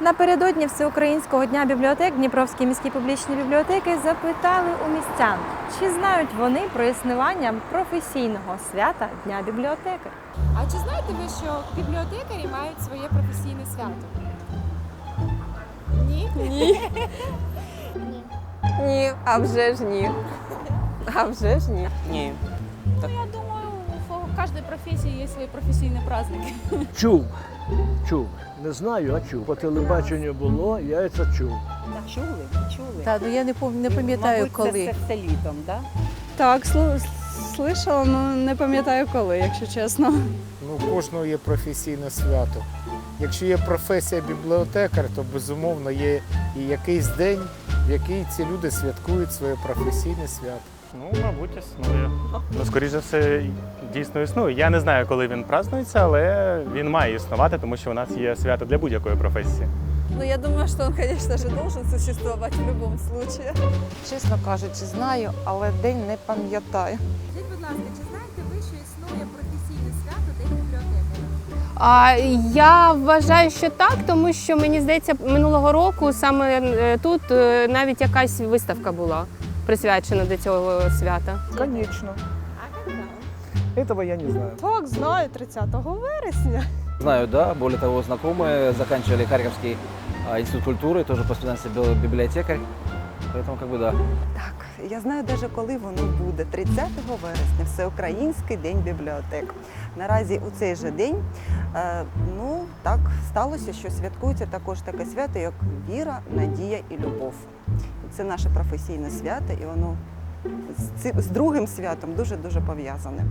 Напередодні Всеукраїнського дня бібліотек Дніпровські міські публічні бібліотеки запитали у містян, чи знають вони про існування професійного свята Дня бібліотекаря. А чи знаєте ви, що бібліотекарі мають своє професійне свято? Ні? Ні. Ні, а вже ж ні. А вже ж ні. Ні. Я думаю, у кожної професії є свої професійні праздники. Чув. Чув. Не знаю, а чув. По телебаченню було, я це чув. Чули? Чули? Та, ну я не, пам- не пам'ятаю, Мабуть, коли. Це все літом, так? Да? Так, слу- слышала, але не пам'ятаю коли, якщо чесно. Ну, у кожного є професійне свято. Якщо є професія бібліотекар, то безумовно є і якийсь день, в який ці люди святкують своє професійне свято. Ну, мабуть, існує. Ну, скоріше за все, дійсно існує. Я не знаю, коли він празднується, але він має існувати, тому що у нас є свято для будь-якої професії. Ну, я думаю, що він, звісно ж, должен существовать в будь-якому случае. Чесно кажучи, знаю, але день не пам'ятаю. Скажіть, будь ласка, чи знаєте ви, що існує професійне свято День бібліотекаря? А я вважаю, що так, тому що мені здається, минулого року саме е, тут е, навіть якась виставка була присвячена до цього свята. Конечно. А коли? Этого я не знаю. Так, знаю, 30 вересня. Знаю, да. Более того, знакомые заканчивали Харьковский а, институт культуры, тоже по специальности бил- библиотекарь. Поэтому как бы да. Так, я знаю навіть коли воно буде. 30 вересня, Всеукраїнський день бібліотек. Наразі у цей же день, е, ну так сталося, що святкується також таке свято, як віра, надія і любов. Це наше професійне свято, і воно з, другим святом дуже дуже пов'язане.